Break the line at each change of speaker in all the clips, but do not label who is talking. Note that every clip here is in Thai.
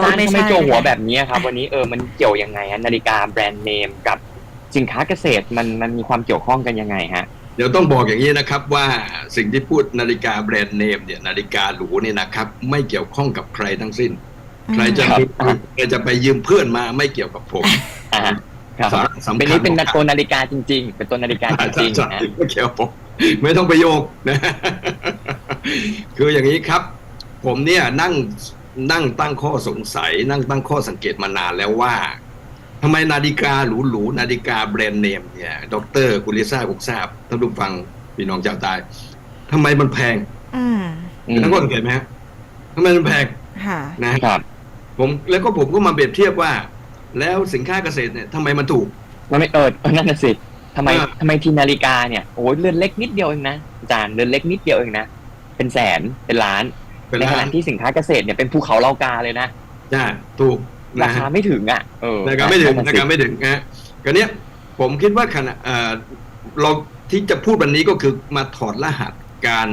แล้ว
อาจารย์
ไม่
ทำ
ใช่
ไมโจหัวแบบนี้ครับ วันนี้เออมันเกี่ยวยังไงฮะนาฬิกาแบรนด์เนมกับสินค้าเกษตรมันมันมีความเกี่ยวข้องกันยังไงฮะ
เดี๋ยวต้องบอกอย่างนี้นะครับว่าสิ่งที่พูดนาฬิกาแบรนด์เนมเนี่ยนาฬิกาหรูเนี่ยนะครับ ไม่เกี่ยวข้องกับใครทั้งสิ้น ใครจะ
ครับ
ใครจะไปยืมเพื่อนมาไม่เกี่ยวกับผม
อ่าครับ
สาระสำคัญ
เป็นนี้เป็น
ของ
ตัวนาฬิกาจริง ๆ เป็นตัวนาฬิกาจริง
ใช่
ๆนะ
ไม่เกี่ยวผมไม่ต้องไปโยกนะคืออย่างนี้ครับ ผมเนี่ยนั่ง นั่งตั้งข้อสงสัย นั่งตั้งข้อสังเกตมานานแล้วว่าทำไมนาฬิกาหรูๆนาฬิกาแบรนด์เนมเนี่ยดรกุลิซ่ากุกทราบท่านผู้ฟังพี่น้องชาวใตายทำไมมันแพง
อืม
อืม
ทั้งคนสังเกตไหมฮะทำไมมันแพง
ค่ะ
นะครับ ผมแล้วก็ผมก็มาเปรียบเทียบว่า แล้วสินค้าเกษตรเนี่ยทำไมมันถูก
มันไม่เออเออนั่นน่ะสิทำไม
เออ
ทำไมทีนาฬิกาเนี่ยโอ้ยเรือนเล็กนิดเดียวเองนะอาจารย์เรือนเล็กนิดเดียวเองนะเป็นแสนเป็นล้าน
เป็น
ในข
ล้า
ณะ
น
ที่สินค้าเกษตรเนี่ยเป็นภูเขาเหล่ากาเลยนะ
ใช่ถูก
รา
นะฮะ
คาไม่ถึงอะเออ
นะครับไม่ถึง
นั่น
นะ
น่ะ
ค
สิ
รับไม่ถึงนะฮะก็เนี้ยผมคิดว่าขณะเอ่อเราที่จะพูดวันนี้ก็คือมาถอดรหัสการ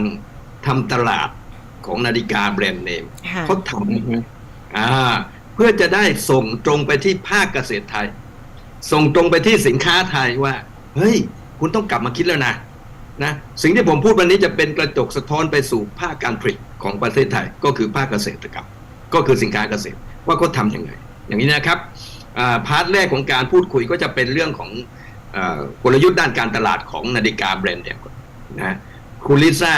ทำตลาดของนาฬิกาแบรนด์เนม
ค่ะ
เขาท
อือฮึำ
อ่า เพื่อจะได้ส่งตรงไปที่ภาคเกษตรไทย ส่งตรงไปที่สินค้าไทยว่า เฮ้ย คุณต้องกลับมาคิดแล้วนะนะสิ่งที่ผมพูดวันนี้จะเป็นกระจกสะท้อนไปสู่ภาคการผลิต ของประเทศไทยก็คือภาคเกษตรกรรมก็คือสินค้าเกษตรว่าเขาทำยังไง อย่างนี้นะครับอ่าพาร์ทแรกของการพูดคุยก็จะเป็นเรื่องของอากลยุทธ์ด้านการตลาดของนาฬิกาแบรนด์เนมก่อนนะคุณลิซ่า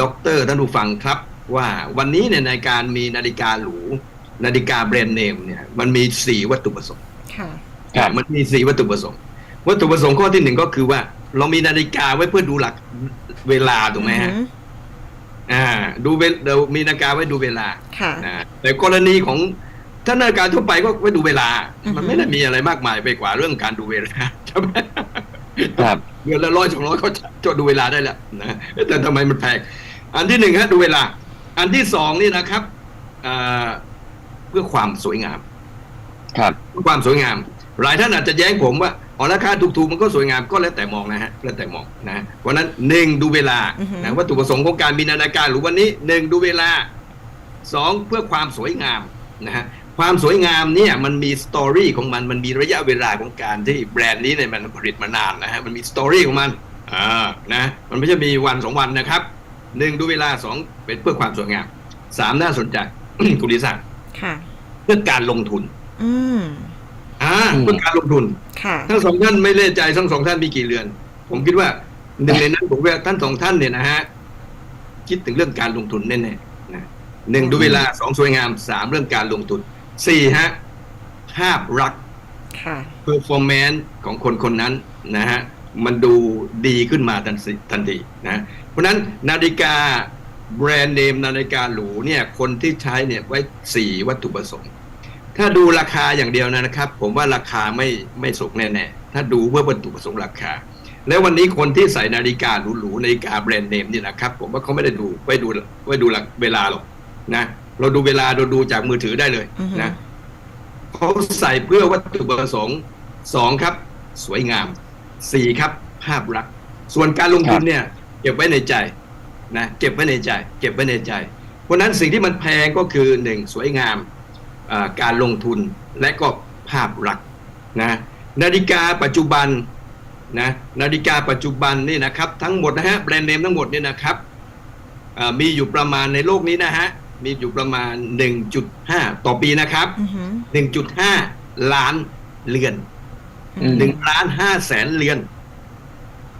ด็อกเตอร์ท่านผู้ฟังครับว่าวันนี้เนี่ยในการมีนาฬิกาหรู นาฬิกาแบรนด์เนมเนี่ยมันมีสี่วัตถุประสงค์
ค่ะ
ครับ
มันมีสี่วัตถุประสงค์ วัตถุประสงค์ข้อที่หนึ่งก็คือว่า เรามีนาฬิกาไว้เพื่อดูหลักเวลาถูกไหมฮะ
อือ
อ่าดูเวลเรามีนาฬิกาไว้ดูเวลา
ค่ะ
นะแต่กรณีของถ้านาฬิกาทั่วไปก็ไว้ดูเวลา
อือฮึ
มันไม่ได้มีอะไรมากมายไปกว่าเรื่องการดูเวลาใช่ไหม
ครับ
เดือนละร้อยสองร้อยเขาจะดูเวลาได้แล้วนะแต่ทำไมมันแพงอันที่หนึ่งฮะดูเวลา อันที่สองนี่นะครับอ่าเพื่อความสวยงาม
ครับ
เพื่อความสวยงาม หลายท่านอาจจะแย้งผมว่าอ๋อราคาถูกๆมันก็สวยงามก็แล้วแต่มองนะฮะแล้วแต่มองนะเพราะฉะนั้นหนึ่งดูเวลา
อือฮึ
นะวัตถุประสงค์ของการมีนาฬิกาหรือวันนี้หนึ่งดูเวลาสองเพื่อความสวยงามนะฮะความสวยงามเนี่ยมันมีสตอรี่ของมันมันมีระยะเวลาของการที่แบรนด์นี้เนี่ยมันผลิตมานานนะฮะมันมีสตอรี่ของมันอ่านะมันไม่ใช่มีวันสองวันนะครับหนึ่งดูเวลาสองเป็นเพื่อความสวยงามสามน่าสนใจคุณดิศักดิ์
ค่ะ
เพื่อการลงทุน
อืม
อ่า
อืม
เพื่อการลงทุน
ค่ะ
ทั้งสองท่านไม่แน่ใจทั้งสองท่านมีกี่เรือน ผมคิดว่าหนึ่งในนั้นผมว่าท่านสองท่านเนี่ยนะฮะคิดถึงเรื่องการลงทุนแน่ๆนะหนึ่งดูเวลาสองสวยงามสามเรื่องการลงทุนสี่ฮะภาพลักษณ์
ค่ะ
performance ของคนคนนั้นนะฮะมันดูดีขึ้นมาทันทีทันทีนะเพราะฉะนั้นนาฬิกาแบรนด์เนมนาฬิกาหรูเนี่ยคนที่ใช้เนี่ยไว้สี่วัตถุประสงค์ ถ้าดูราคาอย่างเดียวนะครับ ผมว่าราคาไม่ไม่สูงแน่ๆถ้าดูเพื่อวัตถุประสงค์ราคา แล้ววันนี้คนที่ใส่นาฬิกาหรูๆนาฬิกาแบรนด์เนมเนี่ยนะครับ ผมว่าเขาไม่ได้ดูไว้ดูไว้ดูหลักเวลาหรอกนะ เราดูเวลาเราดูจากมือถือได้เลย
อือฮึ
นะเขาใส่เพื่อวัตถุประสงค์สองครับ สวยงามสี่ครับ ภาพลักษณ์ส่วนการลงทุนเนี่ย เก็บไว้ในใจนะเก็บไว้ในใจ เก็บไว้ในใจ เพราะฉะนั้นสิ่งที่มันแพงก็คือหนึ่งสวยงามอ่า การลงทุนและก็ภาพลักษณ์นะนาฬิกาปัจจุบันนะนาฬิกาปัจจุบันนี่นะครับทั้งหมดนะฮะแบรนด์เนมทั้งหมดเนี่ยนะครับอ่ามีอยู่ประมาณในโลกนี้นะฮะมีอยู่ประมาณ 1.5 ต่อปีนะครับ
อือหือ
1.5 ล้านเรือน
อืม
หนึ่งล้านห้าแสนเรือน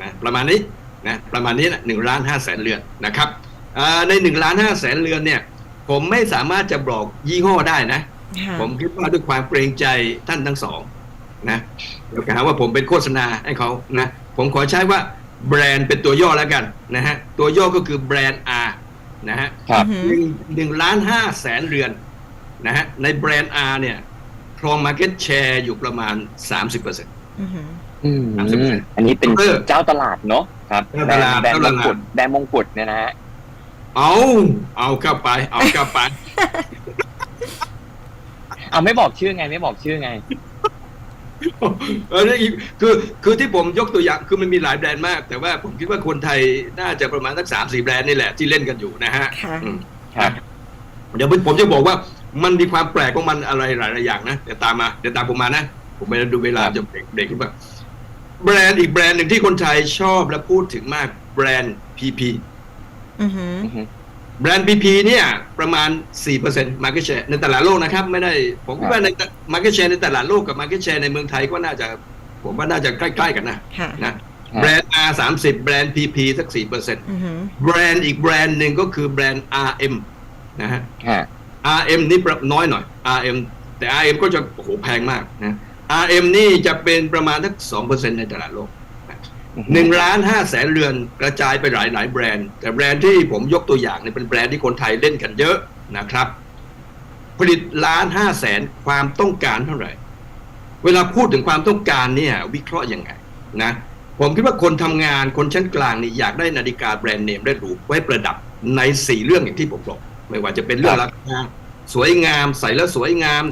นะประมาณนี้นะประมาณนี้นะหนึ่งล้านห้าแสนเรือนนะครับอ่าในหนึ่งล้านห้าแสนเรือนเนี่ย ผมไม่สามารถจะบอกยี่ห้อได้นะ
ค่ะ
ผมคิดว่าด้วยความเกรงใจท่านทั้งสองนะเดี๋ยวหาว่าผมเป็นโฆษณาให้เขานะผมขอใช้ว่าแบรนด์เป็นตัวย่อแล้วกันนะฮะตัวย่อก็คือแบรนด์ R นะฮะ
ครับ
อือ
ห
หื
นึ่
อง
หนึ่งล้านห้าแสนเรือนนะฮะในแบรนด์ R เนี่ยครองมาร์เก็ตแชร์อยู่ประมาณ30%เปอร์เซ็นต์
อือหือ
อืม
สามสิบเปอร์เซ็นต์
อันนี้เป็น
เออ
เจ้าตลาดเนาะครับ
เจ้าตลาด
แบรนด์
เจ้ามต
ง
ลาด
กุฎแบรนด์มงกุฎเนี่ยนะฮะ
เอาเอาเข้าไป เอาเข้าไป
เอาไม่บอกชื่อไง ไม่บอกชื่อไง
เออนี่คือคือที่ผมยกตัวอย่างคือมันมีหลายแบรนด์มาก แต่ว่าผมคิดว่าคนไทยน่าจะประมาณสักสามสี่แบรนด์นี่แหละที่เล่นกันอยู่นะฮะ
ค่ะ
อืม
ครับ
เดี๋ยวผมจะบอกว่ามันมีความแปลกของมันอะไรหลายๆอย่างนะเดี๋ยวตามมาเดี๋ยวตามผมมานะ ผมไปดูเวลาจะเบรกเบรกขึ้นมาแบรนด์อีกแบรนด์หนึ่งที่คนไทยชอบและพูดถึงมากแบรนด์ PP
อือหือ
อือฮึ
แบรนด์ PP เนี่ยประมาณ 4% market share ในตลาดโลกนะครับ ไม่ได้ผมคิดว่าใน market share ในตลาดโลกกับ market share ในเมืองไทยก็น่าจะ ผมว่าน่าจะใกล้ๆกันนะ
ค่ะ
นะแบรนด์ R 3 0แบรนด์ PP สัก 4%
อือหือ
แบรนด์อีกแบรนด์หนึ่งก็คือแบรนด์ RM นะฮะ
ฮะ
RM นี่ประน้อยหน่อย RM แต่ RM ก็จะโอ้โหแพงมากนะ RM นี่จะเป็นประมาณสัก2%ในตลาดโลก
อือฮึ
หนึ่งล้านห้าแสนเรือนกระจายไปหลายหลายแบรนด์ แต่แบรนด์ที่ผมยกตัวอย่างเนี่ยเป็นแบรนด์ที่คนไทยเล่นกันเยอะนะครับ ผลิตล้านห้าแสนความต้องการเท่าไหร่ เวลาพูดถึงความต้องการเนี่ยวิเคราะห์ยังไงนะผมคิดว่าคนทำงานคนชั้นกลางนี่อยากได้นาฬิกาแบรนด์เนมได้หรูไว้ประดับในสี่เรื่องอย่างที่ผมบอกไม่ว่าจะเป็นเรื่องราคาสวยงามใส่แล้วสวยงาม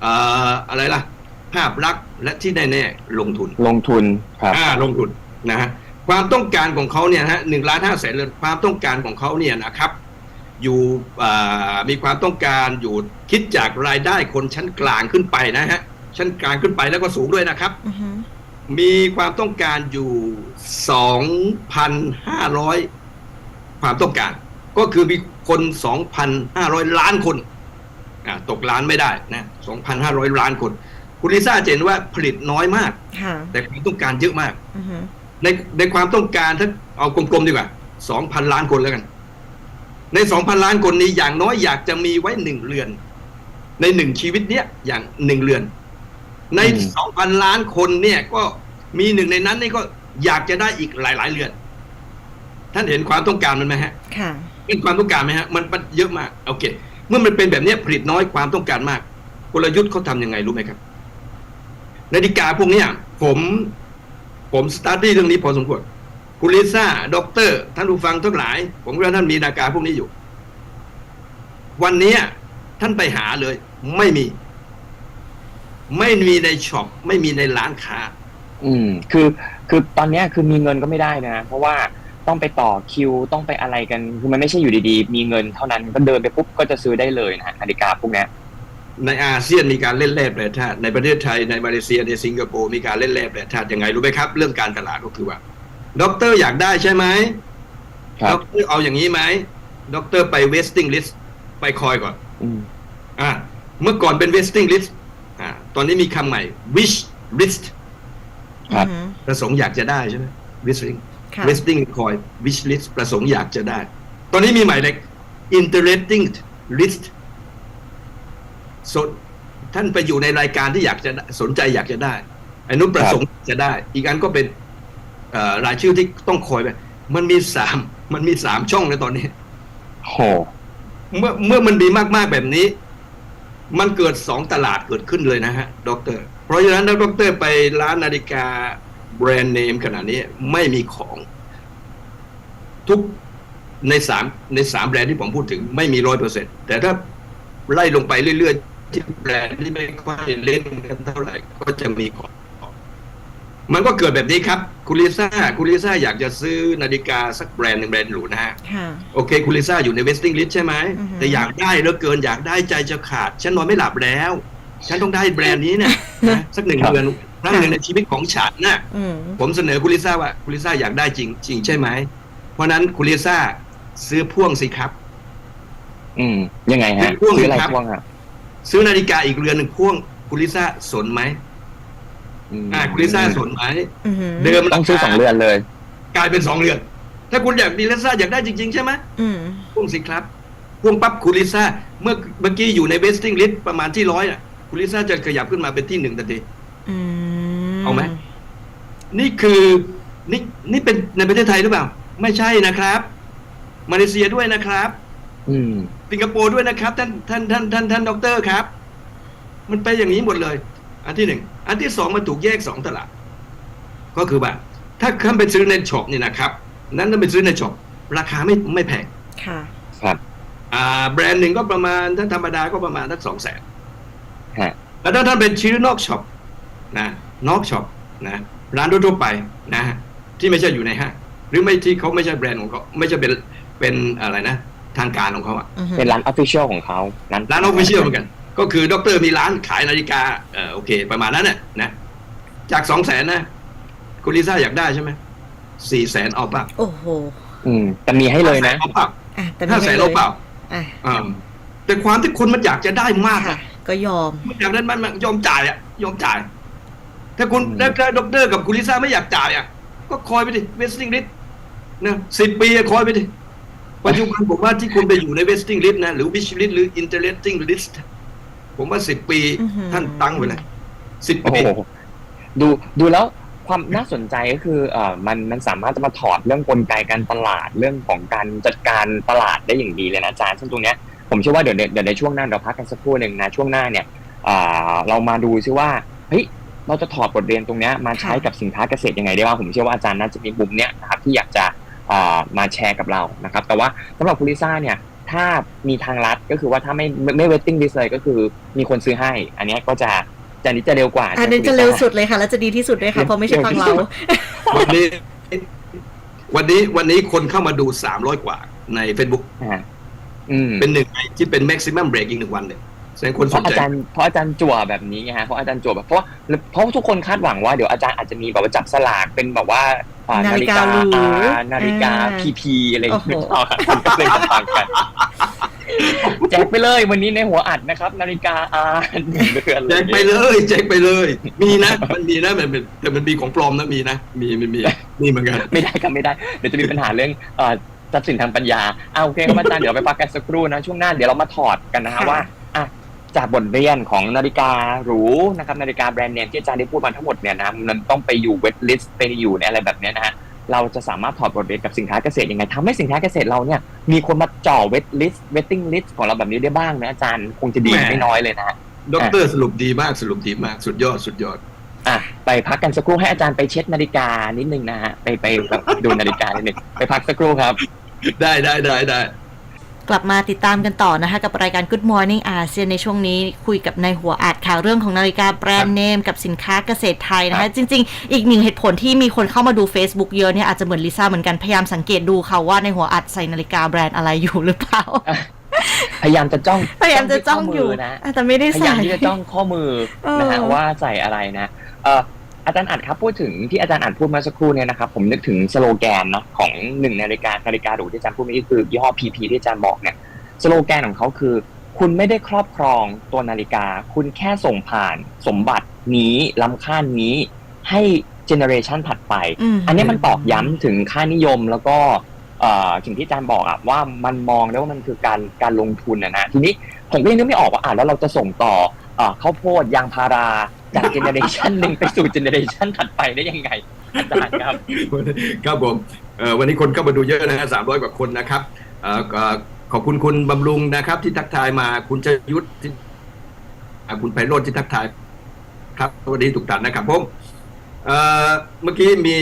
เอ่ออะไรล่ะ ภาพลักษณ์และที่แน่ๆลงทุน
ลงทุนครับ
อ่าลงทุน นะฮะความต้องการของเขาเนี่ยฮะหนึ่งล้านห้าแสนเรือนความต้องการของเขาเนี่ยนะครับ อยู่อ่ามีความต้องการอยู่คิดจากรายได้คนชั้นกลางขึ้นไปนะฮะชั้นกลางขึ้นไปแล้วก็สูงด้วยนะครับ
อือหือ
มีความต้องการอยู่สองพันห้าร้อยความต้องการ ก็คือมีคนสองพันห้าร้อยล้านคนอ่าตกล้านไม่ได้นะสองพันห้าร้อยล้านคน คุณลิซ่าจะเห็นว่าผลิตน้อยมาก
ค่ะ
แต่ความต้องการเยอะมาก
อือหือ
ในในความต้องการถ้าเอากลมๆดีกว่าสองพันล้านคนแล้วกัน ในสองพันล้านคนนี้อย่างน้อยอยากจะมีไว้หนึ่งเรือน ในหนึ่งชีวิตเนี้ยอย่างหนึ่งเรือน ใน
อืม
สองพันล้านคนเนี่ยก็มีหนึ่งในนั้นนี่ก็อยากจะได้อีกหลาย ๆเรือน ท่านเห็นความต้องการมันไหมฮะ
ค่ะ
เป็นความต้องการไหมฮะมันมันเยอะมากโอเค เมื่อมันเป็นแบบเนี้ยผลิตน้อยความต้องการมากกลยุทธ์เขาทำยังไงรู้ไหมครับนาฬิกาพวกเนี้ยผม ผมสตาร์ทเรื่องนี้พอสมควรคุณลิซ่าด็อกเตอร์ ท่านผู้ฟังทั้งหลาย ผมว่าท่านมีนาฬิกาพวกนี้อยู่ วันนี้ท่านไปหาเลย ไม่มี ไม่มีในช็อปไม่มีในร้านค้า
อืม คือ คือตอนนี้คือมีเงินก็ไม่ได้นะ เพราะว่าต้องไปต่อคิวต้องไปอะไรกัน คือมันไม่ใช่อยู่ดีๆ มีเงินเท่านั้นก็เดินไปปุ๊บก็จะซื้อได้เลยนะฮะนาฬิกาพวกนี้
ในอาเซียนมีการเล่นแร่แปรธาตุในประเทศไทยในมาเลเซียในสิงคโปร์มีการเล่นแร่แปรธาตุยังไงรู้ไหมครับ เรื่องการตลาดก็คือว่าด็อกเตอร์อยากได้ใช่ไหม
ครับ
ด็อกเตอร์เอาอย่างนี้ไหมด็อกเตอร์ไปเวสติ้งลิสต์ไปคอยก่อน
อืม
อ่าเมื่อก่อนเป็นเวสติ้งลิสต์อ่าตอนนี้มีคำใหม่ wish list
ครับ
อือหือ
ประสงค์อยากจะได้ใช่ไหม wishing
ค่ะ
vesting coin wish list ประสงค์อยากจะได้ ตอนนี้มีใหม่เลย interesting list สนท่านไปอยู่ในรายการที่อยากจะได้สนใจอยากจะได้อันนู้นประสงค์จะได้ อีกอันก็เป็นเอ่อรายชื่อที่ต้องคอยไปมันมีสามมันมีสามช่องในตอนนี้
โห
เมื่อเมื่อมันดีมากๆแบบนี้ มันเกิดสองตลาดเกิดขึ้นเลยนะฮะดอกเตอรเพราะฉะนั้นถ้าดอกเตอรไปร้านนาฬิกาแบรนด์เนมขนาดนี้ไม่มีของ ทุกในสามในสามแบรนด์ที่ผมพูดถึงไม่มีร้อยเปอร์เซ็นแต่ถ้าไล่ลงไปเรื่อยๆ ที่แบรนด์ที่ไม่ค่อยเล่นกันเท่าไหร่ ก็จะมีของ มันก็เกิดแบบนี้ครับ คุณลิซ่า คุณลิซ่าอยากจะซื้อนาฬิกาสักแบรนด์หนึ่งแบรนด์หรูนะฮะ
ค่ะ
โอเค คุณลิซ่าอยู่ในเวสติ้งลิสใช่ไหม
อือฮึ
แต่อยากได้เหลือเกินอยากได้ใจจะขาด ฉันนอนไม่หลับแล้ว ฉันต้องได้แบรนด์นี้เนี่ยนะสักหนึ่ง
ครับ
เดือนครั้งหนึ่งในชีวิตของฉันน่ะ
อืม
ผมเสนอคุณลิซ่าว่าคุณลิซ่าอยากได้จริงจริงใช่ไหม เพราะฉะนั้นคุณลิซ่าซื้อพ่วงสิครับ
อืมยังไงฮะ
พ่วง
ซื้ออะไร
ครับ
พ่วงอะ
ซื้อนาฬิกาอีกเรือนหนึ่งพ่วงคุณลิซ่าสนไหม
ม
อ่าคุณลิซ่าสนไหม
อือหือ
เดิม
ต้องซื้อสองเรือนเลย
กลายเป็นสองเรือน ถ้าคุณอยากดีลิซ่าอยากได้จริง ๆ ใช่ไหม
อืม
พ่วงสิครับพ่วงปั๊บคุณลิซ่าเมื่อเมื่อกี้อยู่ในเวสติ้งลิสต์ประมาณที่ร้อยอะคุณลิซ่าจะขยับขึ้นมาเป็นที่หนึ่งทันที
อืม
เอาไหม นี่คือนี่นี่เป็นในประเทศไทยหรือเปล่า ไม่ใช่นะครับ มาเลเซียด้วยนะครับ
อืม
สิงคโปร์ด้วยนะครับ ท่านท่านท่านท่านท่านด็อกเตอร์ครับ มันไปนอย่างนี้หมดเลย อันที่หนึ่งอันที่สองมันถูกแยกสองตลาด ก็คือว่าถ้าท่านไปซื้อในช็อปนี่นะครับ นั้นท่านไปซื้อในช็อปราคาไม่ไม่แพง
ค่ะ
ครับ
อ่า แบรนด์หนึ่งก็ประมาณถ้าธรรมดาก็ประมาณสักสองแสน
ฮะ
แล้วถ้าท่านเป็นชื่อนอกช็อปนะนอกช็อปนะร้านทั่วๆไปนะที่ไม่ใช่อยู่ในห้างหรือไม่ที่เขาไม่ใช่แบรนด์ของเขาไม่ใช่เป็นเป็นอะไรนะ ทางการของเขาอะ
อือหือ
เป็นร้านออฟฟิเชียลของเขาร้าน
ร้านออฟฟิเชียลเหมือนกัน ก็คือด็อกเตอร์มีร้านขายนาฬิกาเออโอเค ประมาณนั้นน่ะนะ จากสองแสนนะ คุณลิซ่าอยากได้ใช่ไหมสี่แสนเอาเปล่า
โอ้โห
อืมแต่มีให้เลยนะ
เอาเปล่า
อะแต่
ห้า
ไม่
แสน
ให้เล
เอา
ย
เปล่า
อะ
อ่าแต่ความที่คนมันอยากจะได้มาก
ค่ะ
อะ
ก็ยอม
มันอยากได้มันมันยอมจ่ายอะยอมจ่าย ถ้าคุณ
อืม
ถ้าถ้าด็อกเตอร์กับคุณลิซ่าไม่อยากจ่ายอะก็คอยไปดิเวสติงลิสนะสิบปีอะคอยไปดิ ปัจจุบันผมว่าที่คุณไปอยู่ในเวสติงลิสนะ หรือวิชลิสหรืออินเตอร์เลสติงลิสผมว่าสิบปี
อื้อหือ
ท่านตั้งไว้เลยสิบ
โอ้
ปี
โหดูดูแล้วความน่าสนใจก็คือเอ่อมันมันสามารถจะมาถอดเรื่องกลไกการตลาดเรื่องของการจัดการตลาดได้อย่างดีเลยนะอาจารย์ซึ่งตรงเนี้ยผมเชื่อว่าเดี๋ยวเดี๋ยวในช่วงหน้าเราพักกันสักครู่หนึ่งนะช่วงหน้าเนี่ยอ่าเรามาดูซิว่าเฮ้ยเราจะถอดบทเรียนตรงเนี้ยมาใช้กับสินค้าเกษตรยังไงได้บ้างผมเชื่อว่าอาจารย์น่าจะมีมุมเนี้ยนะครับที่อยากจะอ่า มาแชร์กับเรานะครับ แต่ว่าสำหรับคุณลิซ่าเนี่ยถ้ามีทางลัดก็คือว่าถ้าไม่ไม่ไม่เวทติ้งดิสเลยก็คือมีคนซื้อให้ อันเนี้ยก็จะจะนี้จะเร็วกว่า
อันนี้จะเร็วสุดเลยค่ะ แล้วจะดีที่สุดด้วยค่ะเพราะไม่ใช่ฟังเรา
วันนี้วันนี้วันนี้คนเข้ามาดูสามร้อยกว่าใน Facebook
อ่าอืม
เป็นหนึ่งในที่เป็น maximum break อีกหนึ่งวันเลยแสดงคน
เพ
สน
ราะอา
ใจ
จารย์เพราะอาจารย์จั่วแบบนี้ไงฮะเพราะอาจารย์จั่วแบบเพราะว่าเพราะทุกคนคาดหวังว่าเดี๋ยวอาจารย์อาจจะมีแบบว่าจับสลากเป็นแบบว่า อ่
นาฬิกาหรู
อ่านาฬิกา
อ่า
พีพีอะไรอย่างเงี้ย
โอ้โห
มันก็เลยต่างกันแจกไปเลยวันนี้ในหัวอัดนะครับ นาฬิกาอาหนึ่งเดือน
แจกไปเลยแจกไปเลย มีนะ มันมีนะมันเป็นแต่มันมีของปลอมนะมีนะมีมีมีมีเหมือนกัน
ไม่ได้ครับไม่ได้ เดี๋ยวจะมีปัญหาเรื่องเอ่อทรัพย์สินทางปัญญาเอาโอเคครับอาจารย์เดี๋ยวเราไปพักกันสักครู่นะช่วงหน้าเดี๋ยวเรามาถอดกันนะฮะ
ค่ะ
ว่าอะ จากบทเรียนของนาฬิกาหรูนะครับนาฬิกาแบรนด์เนมที่อาจารย์ได้พูดมาทั้งหมดเนี่ยนะมันต้องไปอยู่เวทลิสต์ไปอยู่ในอะไรแบบเนี้ยนะฮะเราจะสามารถถอดบทเรียนกับสินค้าเกษตรยังไงทำให้สินค้าเกษตรเราเนี่ยมีคนมาจ่อเวทลิสต์เวทติ้งลิสต์ของเราแบบนี้ได้บ้างนะอาจารย์คงจะดี
แหม
ไม่น้อยเลยนะฮะ
ด็อกเตอร์สรุปดีมากสรุปดีมากสุดยอดสุดยอด
อะไปพักกันสักครู่ให้อาจารย์ไปเช็ดนาฬิกานิดนึงนะฮะไปไปแบบดูนาฬิกานิดนึงไปพักสักครู่ครับ
ได้ได้ได้ได้
กลับมาติดตามกันต่อนะคะ กับรายการ Good Morning อาเซียนในช่วงนี้คุยกับนายหัวอาจข่าวเรื่องของนาฬิกาแบรนด์เนมกับสินค้าเกษตรไทยนะ
ครั
คะ
บ
จริง ๆ อีกหนึ่งเหตุผลที่มีคนเข้ามาดู Facebook เยอะเนี่ยอาจจะเหมือนลิซ่าเหมือนกันพยายามสังเกตดูค่ะว่าในหัวอัดใส่นาฬิกาแบรนด์อะไรอยู่หรือเปล่า
พยายามจะจ้อง
พยายามจะจ้องอยู่
ที่ข้มืนะ
แต่ไม่ได้
พยา
ใส่
ยามที่จะจ้องข้อมือ
เออ
นะฮะว่าใส่อะไรนะเอ่อ อาจารย์อัดครับพูดถึงที่อาจารย์อัดพูดเมาสักครู่เนี่ยนะครับผมนึกถึงสโลแกนเนาะของหนึ่งนาฬิกานาฬิกาหรูที่อาจารย์พูดเมื่อกี้คือยี่ห้อ PP ที่อาจารย์บอกเนี่ยสโลแกนของเขาคือ คุณไม่ได้ครอบครองตัวนาฬิกา คุณแค่ส่งผ่านสมบัตินี้ล้ำค่านี้ให้เจเนอเรชันถัดไป
ม
อันนี้มันตอกย้ำถึงค่านิยมแล้วก็เอ่อสิ่งที่อาจารย์บอกอะว่ามันมองได้ว่ามันคือการการลงทุนนะนะทีนี้ผมก็ยังนึกไม่ออกว่าอะแล้วเราจะส่งต่อเอ่อข้าวโพดยางพารา จากเจเนอเรชันหนึ่งไปสู่เจเนอเรชันถัดไปได้ยังไงอาจารย์ครับ
ครับผมเอ่อวันนี้คนเข้ามาดูเยอะนะฮะสามร้อยกว่าคนนะครับเอ่อก็ขอบคุณคุณบำรุงนะครับ ที่ทักทายมาคุณชยุทธที่อ่าคุณไพโรจน์ที่ทักทาย ครับวันนี้ถูกตัดนะครับผมเอ่อเมื่อกี้มี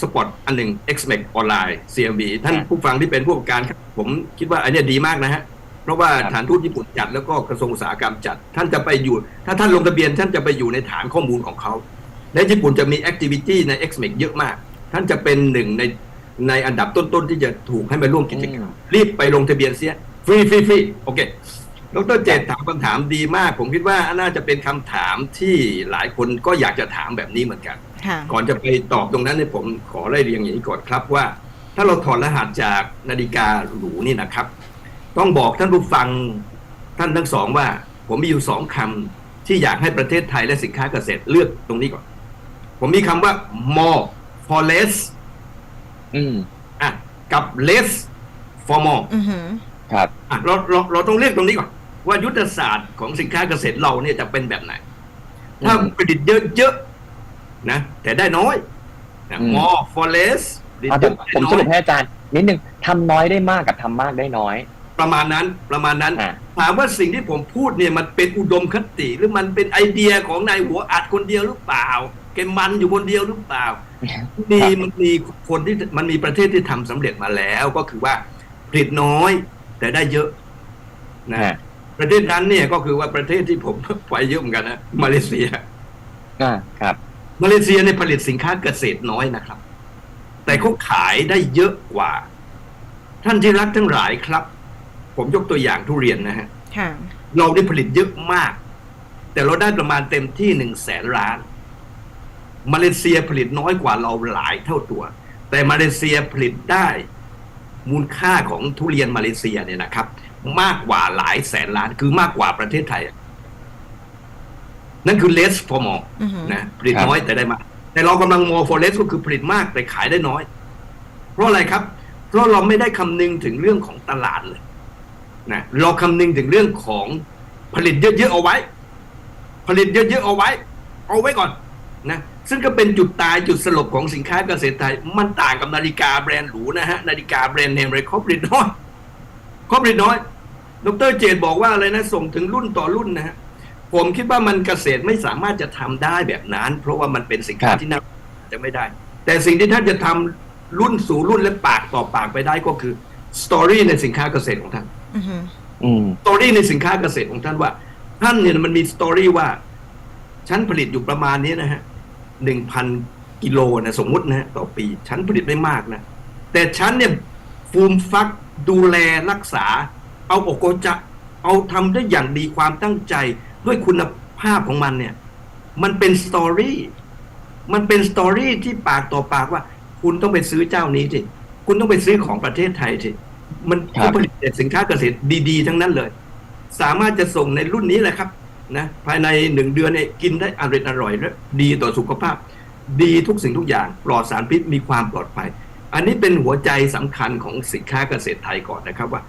สปอตอันหนึ่ง XMAX ออนไลน์ CMB ท่าน
ครับ
ผู้ฟังที่เป็นผู้ประกอบการครับผมคิดว่าอันเนี้ยดีมากนะฮะเพ ราะว่า
ครับ
ฐานทูตญี่ปุ่นจัดแล้วก็กระทรวงอุตสาหกรรมจัด ท่านจะไปอยู่ ถ้าท่านลงทะเบียนท่านจะไปอยู่ในฐานข้อมูลของเขาและญี่ปุ่นจะมีแอคทิวิตี้ใน XMAX เยอะมาก ท่านจะเป็นหนึ่งในในอันดับต้นๆที่จะถูกให้มาร่วมกิจกรรมรีบไปลงทะเบียนเสียฟรีฟรีฟรีโอเคดรเจตถามคำถามดีมาก ผมคิดว่าน่าจะเป็นคำถามที่หลายคนก็อยากจะถามแบบนี้เหมือนกัน
ค่ะ
ก่อนจะไปตอบตรงนั้นเนี่ยผมขอไล่เรียงอย่างนี้ก่อนครับว่า ถ้าเราถอดรหัสจากนาฬิกาหรูนี่นะครับ ต้องบอกท่านผู้ฟังท่านทั้งสองว่า ผมมีอยู่สองคำที่อยากให้ประเทศไทยและสินค้าเกษตรเลือกตรงนี้ก่อน ผมมีคำว่า more for less
อืม
อะกับ less for more
อือหือ
ครับ
อะเราเราเราต้องเรียกตรงนี้ก่อน ว่ายุทธศาสตร์ของสินค้าเกษตรเราเนี่ยจะเป็นแบบไหน ถ้า
อืม
ผลิตเยอะๆนะ แต่ได้น้อยนะ
อืม
more for less ผลิต
เอา
เย
แต่
อะ
ผมสรุปให้อาจารย์นิดนึงทำน้อยได้มากกับทำมากได้น้อย
ประมาณนั้นประมาณนั้น
อ่า
ถามว่าสิ่งที่ผมพูดเนี่ยมันเป็นอุดมคติ หรือมันเป็นไอเดียของนายหัวอัดคนเดียวหรือเปล่าแกมันอยู่คนเดียวหรือเปล่ามีมันมีคนที่มันมีประเทศที่ทำสำเร็จมาแล้วก็คือว่าผลิตน้อย แต่ได้เยอะนะ
อ่า
ประเทศนั้นเนี่ยก็คือว่าประเทศที่ผมไปเยอะเหมือนกันนะมาเลเซีย
อ่าครับ
มาเลเซียเนี่ยผลิตสินค้าเกษตรน้อยนะครับ แต่เขาขายได้เยอะกว่า ท่านที่รักทั้งหลายครับ ผมยกตัวอย่างทุเรียนนะฮะ
ค่ะ
เราได้ผลิตเยอะมาก แต่เราได้ประมาณเต็มที่หนึ่งแสนล้าน มาเลเซียผลิตน้อยกว่าเราหลายเท่าตัว แต่มาเลเซียผลิตได้มูลค่าของทุเรียนมาเลเซียเนี่ยนะครับ มากกว่าหลายแสนล้าน คือมากกว่าประเทศไทย นั่นคือ less for more
อือหือ
นะผลิต
ครับ
น้อยแต่ได้มาก แต่เรากำลัง more for less ก็คือผลิตมากแต่ขายได้น้อย เพราะอะไรครับ เพราะเราไม่ได้คำนึงถึงเรื่องของตลาดเลย นะเราคำนึงถึงเรื่องของผลิตเยอะๆเอาไว้ ผลิตเยอะๆเอาไว้ เอาไว้ก่อนนะซึ่งก็เป็นจุดตายจุดสลบของสินค้าเกษตรไทย มันต่างกับนาฬิกาแบรนด์หรูนะฮะนาฬิกาแบรนด์เนมอะไรเขาผลิตน้อยเขาผลิตน้อย ดรเจตบอกว่าอะไรนะส่งถึงรุ่นต่อรุ่นนะฮะผมคิดว่ามันเกษตรไม่สามารถจะทำได้แบบนั้น เพราะว่ามันเป็นสินค้าที่น่าจะไม่ได้ แต่สิ่งที่ท่านจะทำรุ่นสู่รุ่นและปากต่อปากไปได้ก็คือสตอรี่ในสินค้าเกษตรของท่าน
อื
ม
สตอรี่ในสินค้าเกษตรของท่านว่า ท่านเนี่ยมันมีสตอรี่ว่า ฉันผลิตอยู่ประมาณนี้นะฮะหนึ่งพันกิโลนะสมมตินะฮะต่อปีฉันผลิตไม่มากนะ แต่ฉันเนี่ยฟูมฟักดูแลรักษา เอาอกโกจะเอาทำได้อย่างดีความตั้งใจด้วยคุณภาพของมันเนี่ย มันเป็นสตอรี่มันเป็นสตอรี่ที่ปากต่อปากว่า คุณต้องไปซื้อเจ้านี้สิคุณต้องไปซื้อของประเทศไทยสิ มัน
ครับ
เขาผลิตแต่สินค้าเกษตรดีๆ ทั้งนั้นเลย สามารถจะส่งในรุ่นนี้แหละครับนะภายในหนึ่งเดือนเนี่ยกินได้อร่อยอร่อยและดีต่อสุขภาพ ดีทุกสิ่งทุกอย่าง ปลอดสารพิษมีความปลอดภัย อันนี้เป็นหัวใจสำคัญของสินค้าเกษตรไทยก่อนนะครับว่า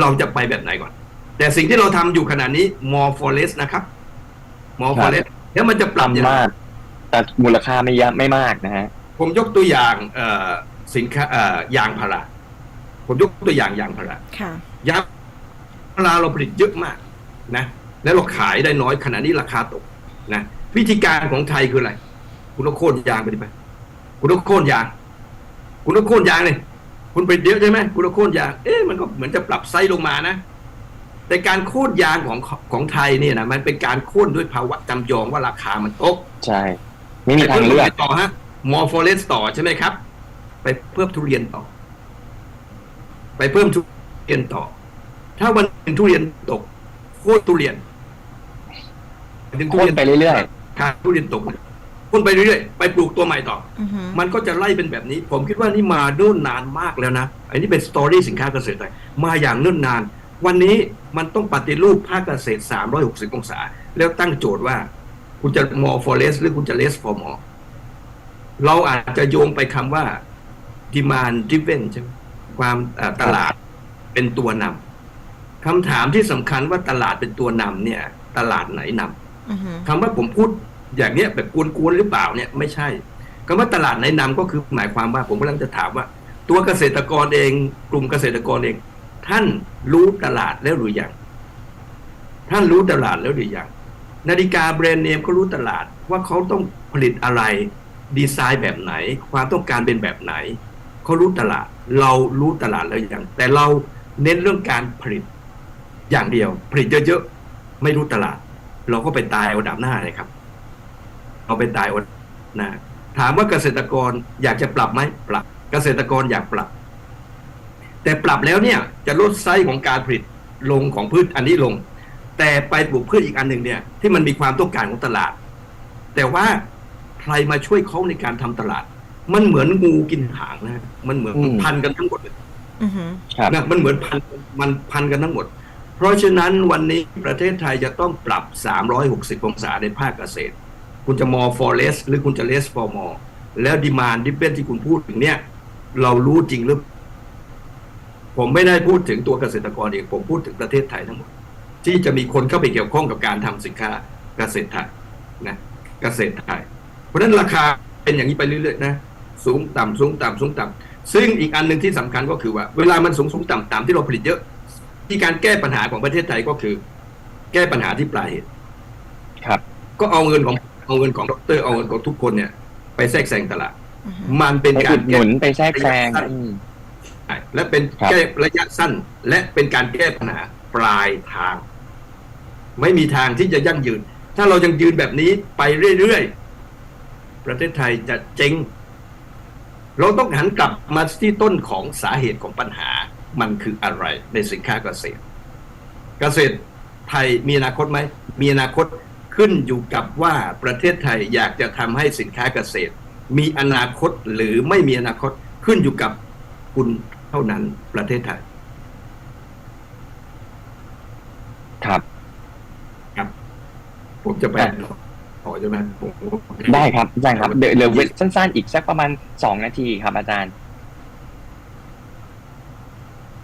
เราจะไปแบบไหนก่อน แต่สิ่งที่เราทำอยู่ขณะนี้ more for less นะครับ more
ครั
for
บ
less แล้วมันจะปรับยังไง
ทำมาก แต่มูลค่าไม่เยอะไม่มากนะฮะ
ผมยกตัวอย่างเอ่อสินค้าเอ่อยางพารา ผมยกตัวอย่างยางพารา
ค่ะ
ยางพาราเราผลิตเยอะมากนะ แล้วเราขายได้น้อยขณะนี้ราคาตกนะวิธีการของไทยคืออะไร คุณต้องโค่นยางไปดิไปคุณต้องโค่นยาง คุณต้องโค่นยางเลยคุณไปเยอะใช่ไหมคุณต้องโค่นยาง เอ๊ะมันก็เหมือนจะปรับไซส์ลงมานะแต่การโค่นยางของของไทยเนี่ยนะมันเป็นการโค่นด้วยภาวะจำยอมว่าราคามันตก
ใช่ไม่มีทางเลือก
ไปต่อฮะมอร์ฟอเรสต่อใช่ไหมครับ ไปเพิ่มทุเรียนต่อ ไปเพิ่มทุเรียนต่อ ถ้าวันหนึ่งทุเรียนตกโค่นทุเรียนถึงทุ
โค่
เรี
น
ยน
ไปเรื่อย
ค่ะทุเรียนตกโค่นไปเรื่อยๆไปปลูกตัวใหม่ต่อ
อือหือ
มันก็จะไล่เป็นแบบนี้ ผมคิดว่านี่มาเนิ่นนานมากแล้วนะอันนี้เป็นสตอรี่สินค้าเกษตรไทยมาอย่างเนิ่นนาน วันนี้มันต้องปฏิรูปภาคเกษตร 360 องศา แล้วตั้งโจทย์ว่า คุณจะ more for less หรือคุณจะ less for more เราอาจจะโยงไปคำว่า demand driven ใช่ไหม ความเอ่อตลาดเป็นตัวนำคำถามที่สำคัญว่าตลาดเป็นตัวนำเนี่ย ตลาดไหนนำ
อือหือ
คำว่าผมพูดอย่างเนี้ยแบบกวนๆหรือเปล่าเนี่ยไม่ใช่คำว่าตลาดไหนนำก็คือหมายความว่าผมกำลังจะถามว่า ตัวเกษตรกรเอง กลุ่มเกษตรกรเอง ท่านรู้ตลาดแล้วหรือยังท่านรู้ตลาดแล้วหรือยังนาฬิกาแบรนด์เนมเขารู้ตลาดว่าเขาต้องผลิตอะไร ดีไซน์แบบไหน ความต้องการเป็นแบบไหน เขารู้ตลาด เรารู้ตลาดแล้วอยังแต่เราเน้นเรื่องการผลิตอย่างเดียว ผลิตเยอะๆไม่รู้ตลาด เราก็ไปตายเอาดับหน้าเลยครับเราไปตายเอาหน้าถามว่าเกษตรกรอยากจะปรับไหมปรับ เกษตรกรอยากปรับ แต่ปรับแล้วเนี่ยจะลดไซส์ของการผลิตลงของพืชอันนี้ลง แต่ไปปลูกพืชอีกอันหนึ่งเนี่ยที่มันมีความต้องการของตลาด แต่ว่าใครมาช่วยเขาในการทำตลาด มันเหมือนงูกินหางนะมันเหมือน
อืม
พันกันทั้งหมดเลย
อือหือ
ๆครับ
นะมันเหมือนพันมันพันกันทั้งหมด เพราะฉะนั้นวันนี้ประเทศไทยจะต้องปรับ 360 องศาในภาคเกษตร คุณจะ more for less หรือคุณจะ less for more แล้ว demand depend ที่คุณพูดถึงเนี่ย เรารู้จริงหรือ ผมไม่ได้พูดถึงตัวเกษตรกรเองผมพูดถึงประเทศไทยทั้งหมด ที่จะมีคนเข้าไปเกี่ยวข้องกับการทำสินค้าเกษตรไทยนะเกษตรไทย เพราะฉะนั้นราคาเป็นอย่างนี้ไปเรื่อยๆนะ สูงต่ำสูงต่ำสูงต่ำซึ่งอีกอันหนึ่งที่สำคัญก็คือว่า เวลามันสูงสูงต่ำต่ำที่เราผลิตเยอะ ที่การแก้ปัญหาของประเทศไทยก็คือ แก้ปัญหาที่ปลายเหตุ
ครับ
ก็เอาเงินของเอาเงินของดรเอาเงินของทุกคนเนี่ย ไปแทรกแซงตลาด
อือหือ
มันเป็น
ไป
กา
อุ
ร
ดหนุนไปแทรกแซง
ระยะสั้น
อืม
ใช่และเป็น
ครับ
แก้ระยะสั้น และเป็นการแก้ปัญหาปลายทาง ไม่มีทางที่จะยั่งยืน ถ้าเรายังยืนแบบนี้ไปเรื่อยๆประเทศไทยจะเจ๊ง เราต้องหันกลับมาที่ต้นของสาเหตุของปัญหามันคืออะไรในสินค้าเกษตร เกษตรไทยมีอนาคตไหมมีอนาคตขึ้นอยู่กับว่าประเทศไทยอยากจะทำให้สินค้าเกษตร มีอนาคตหรือไม่มีอนาคตขึ้นอยู่กับคุณเท่านั้นประเทศไทย
ครับ
ผมจะไป
ครับ
ข อใช่ไหมผม
ได้ครับอาจารย์ครับเดี๋ยวเหลือเวทสั้น ๆ อีกสักประมาณสองนาทีครับอาจารย์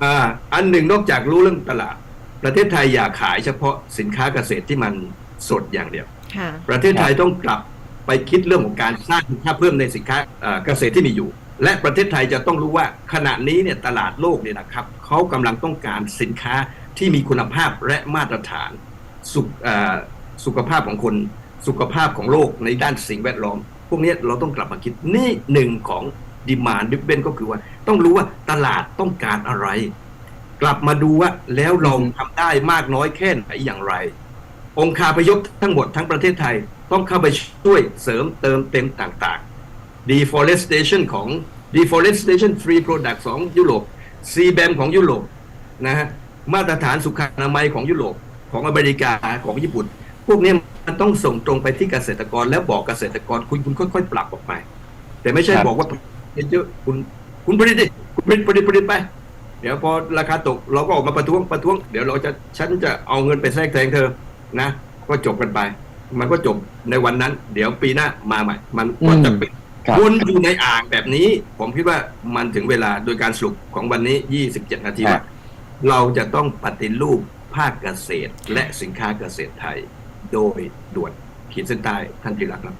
อ่า อันหนึ่งนอกจากรู้เรื่องตลาด ประเทศไทยอยากขายเฉพาะสินค้าเกษตรที่มันสดอย่างเดียว
ค่ะ
ประเทศไทยต้องกลับไปคิดเรื่องของการสร้างคุณค่าเพิ่มในสินค้าเอ่อเกษตรที่มีอยู่ และประเทศไทยจะต้องรู้ว่าขณะนี้เนี่ยตลาดโลกเนี่ยนะครับเขากำลังต้องการสินค้าที่มีคุณภาพและมาตรฐานสุขเอ่อสุขภาพของคน สุขภาพของโลกในด้านสิ่งแวดล้อม พวกนี้เราต้องกลับมาคิดนี่หนึ่งของดีมานดิเบนก็คือว่า ต้องรู้ว่าตลาดต้องการอะไร กลับมาดูว่าแล้วเราทำได้มากน้อยแค่ไหนอย่างไร องค์คาพยพทั้งหมดทั้งประเทศไทยต้องเข้าไปช่วยเสริมเติมเต็มต่างๆ deforestation ของ deforestation free product ของยุโรป CBAM ของยุโรปนะฮะมาตรฐานสุขอนามัยของยุโรปของอเมริกาของญี่ปุ่น พวกนี้ มันต้องส่งตรงไปที่เกษตรกรแล้วบอกเกษตรกรคุณคุณค่อยๆปรับออกไป แต่ไม่ใช่
ครับ
บอกว่าเยอะๆคุณคุณผลิตดิคุณผลิตผลิตผลิตไป เดี๋ยวพอราคาตกเราก็ออกมาประท้วงประท้วง เดี๋ยวเราจะฉันจะเอาเงินไปแทรกแซงเธอนะ ก็จบกันไป มันก็จบในวันนั้น เดี๋ยวปีหน้ามาใหม่ มันก็จะเป็น
ครับ
วนอยู่ในอ่างแบบนี้ ผมคิดว่ามันถึงเวลาโดยการสรุปของวันนี้ 27 นาที
ครับ
ว่าเราจะต้องปฏิรูปภาคเกษตรและสินค้าเกษตรไทย โดยด่วนขีดเส้นใต้ท่านที่รักครับ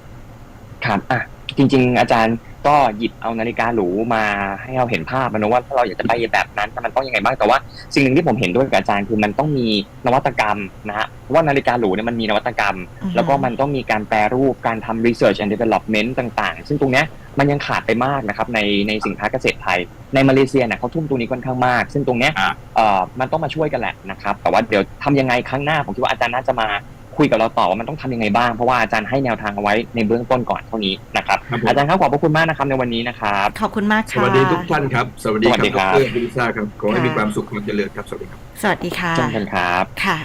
ครับอะจริง ๆ อาจารย์ก็หยิบเอานาฬิกาหรูมาให้เราเห็นภาพมันนะว่าถ้าเราอยากจะไปแบบนั้นมันต้องยังไงบ้างแต่ว่าสิ่งหนึ่งที่ผมเห็นด้วยกับอาจารย์คือมันต้องมีนวัตกรรมนะฮะเพราะว่านาฬิกาหรูเนี่ยมันมีนวัตกรรม
อือฮึ
แล้วก็มันต้องมีการแปรรูปการทำ research and development ต่างๆ ซึ่งตรงเนี้ยมันยังขาดไปมากนะครับในในสินค้าเกษตรไทย ในมาเลเซียเนี่ยเขาทุ่มตรงนี้ค่อนข้างมาก ซึ่งตรงเนี้ย
อะ
เอ่อมันต้องมาช่วยกันแหละนะครับแต่ว่าเดี๋ยวทำยังไงครั้งหน้าผมคิดว่าอาจารย์น่าจะมา คุยกับเราต่อว่ามันต้องทำยังไงบ้างเพราะว่าอาจารย์ให้แนวทางเอาไว้ในเบื้องต้นก่อนเท่านี้นะครับ
ครับผม
อาจารย์ครับขอบพระคุณมากนะครับในวันนี้นะครับ
ขอบคุณมาก
ส
ค่ะ
วัสดีทุกท่านครับ สวัสดี
สวัสดี
ค
ครั
รับบดรพิซซ่าครับขอให้
ค่ะ
มีความสุขความเจริญครับสวัสดีครับ
สวัสดีค่ะ
เช่นกันครับ
ค่ะ